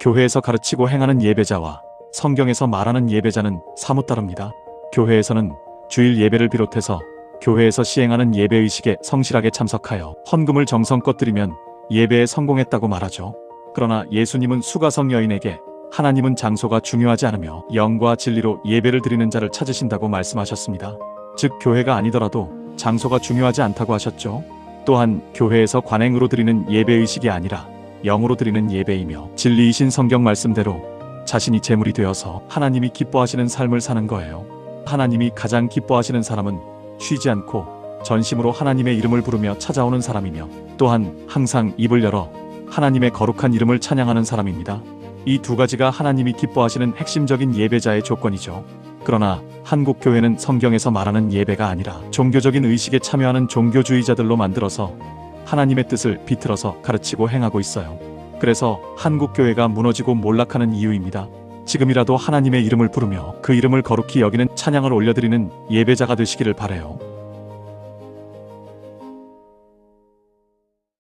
교회에서 가르치고 행하는 예배자와 성경에서 말하는 예배자는 사뭇 다릅니다. 교회에서는 주일 예배를 비롯해서 교회에서 시행하는 예배 의식에 성실하게 참석하여 헌금을 정성껏 드리면 예배에 성공했다고 말하죠. 그러나 예수님은 수가성 여인에게 하나님은 장소가 중요하지 않으며 영과 진리로 예배를 드리는 자를 찾으신다고 말씀하셨습니다. 즉 교회가 아니더라도 장소가 중요하지 않다고 하셨죠. 또한 교회에서 관행으로 드리는 예배 의식이 아니라 영으로 드리는 예배이며 진리이신 성경 말씀대로 자신이 제물이 되어서 하나님이 기뻐하시는 삶을 사는 거예요. 하나님이 가장 기뻐하시는 사람은 쉬지 않고 전심으로 하나님의 이름을 부르며 찾아오는 사람이며 또한 항상 입을 열어 하나님의 거룩한 이름을 찬양하는 사람입니다. 이 두 가지가 하나님이 기뻐하시는 핵심적인 예배자의 조건이죠. 그러나 한국 교회는 성경에서 말하는 예배가 아니라 종교적인 의식에 참여하는 종교주의자들로 만들어서 하나님의 뜻을 비틀어서 가르치고 행하고 있어요. 그래서 한국 교회가 무너지고 몰락하는 이유입니다. 지금이라도 하나님의 이름을 부르며 그 이름을 거룩히 여기는 찬양을 올려드리는 예배자가 되시기를 바래요.